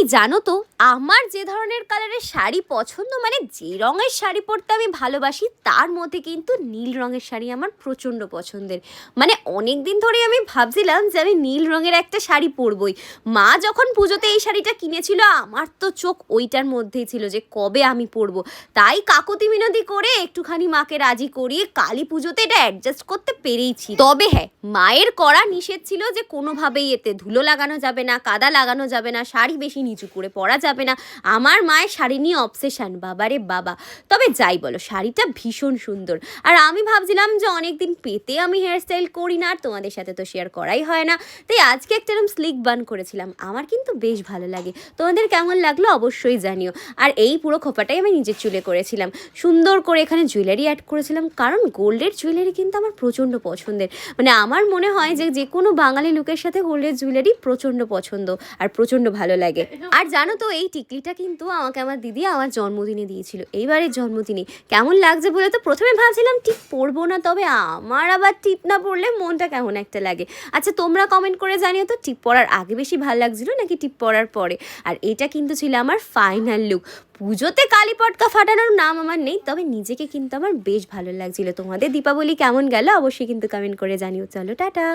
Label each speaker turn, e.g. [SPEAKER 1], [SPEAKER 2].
[SPEAKER 1] এই জানো তো, আমার যে ধরনের কালারের শাড়ি পছন্দ মানে যে রঙের শাড়ি পরতে আমি ভালোবাসি, তার মধ্যে কিন্তু নীল রঙের শাড়ি আমার প্রচণ্ড পছন্দের। মানে অনেক দিন ধরে আমি ভাবছিলাম যে আমি নীল রঙের একটা শাড়ি পরবই। মা যখন পুজোতে এই শাড়িটা কিনেছিল, আমার তো চোখ ওইটার মধ্যেই ছিল যে কবে আমি পরবো। তাই কাকুতি মিনতি করে একটুখানি মাকে রাজি করিয়ে কালী পুজোতে এটা অ্যাডজাস্ট করতে পেরেইছি তবে হ্যাঁ মায়ের করা নিষেধ ছিল যে কোনোভাবেই এতে ধুলো লাগানো যাবে না, কাদা লাগানো যাবে না, শাড়ি বেশি নিচু করে পরা যাবে না। আমার মায়ের শাড়ি নিয়ে অবসেশন বাবারে বাবা। তবে যাই বলো, শাড়িটা ভীষণ সুন্দর। আর আমি ভাবছিলাম যে অনেকদিন পেতে আমি হেয়ারস্টাইল করি না, আর তোমাদের সাথে তো শেয়ার করাই হয় না। তাই আজকে একটা এরকম স্লিক বান করেছিলাম। আমার কিন্তু বেশ ভালো লাগে। তোমাদের কেমন লাগল অবশ্যই জানিও। আর এই পুরো খোপাটাই আমি নিজের চুলে করেছিলাম। সুন্দর করে এখানে জুয়েলারি অ্যাড করেছিলাম। কারণ গোল্ডের জুয়েলারি কিন্তু আমার প্রচণ্ড পছন্দের। মানে আমার মনে হয় যে যে কোনো বাঙালি লোকের সাথে গোল্ডের জুয়েলারি প্রচণ্ড পছন্দ আর প্রচণ্ড ভালো লাগে। আর জানো তো, এই টিকলিটা কিন্তু আমাকে আমার দিদি আমার জন্মদিনে দিয়েছিল। এইবারের জন্মদিনে। কেমন লাগছে বলে তো প্রথমে ভাবছিলাম টিপ পরবো না, তবে আমার আবার টিপ না পড়লে মনটা কেমন একটা লাগে। আচ্ছা তোমরা কমেন্ট করে জানিও তো, টিপ পরার আগে বেশি ভালো লাগছিল নাকি টিপ পরার পরে? আর এটা কিন্তু ছিল আমার ফাইনাল লুক পুজোতে কালী পটকা ফাটানোর নাম আমার নেই, তবে নিজেকে কিন্তু আমার বেশ ভালো লাগছিল। তোমাদের দীপাবলি কেমন গেল, অবশ্যই কিন্তু কমেন্ট করে জানিও। চলো, টাটা!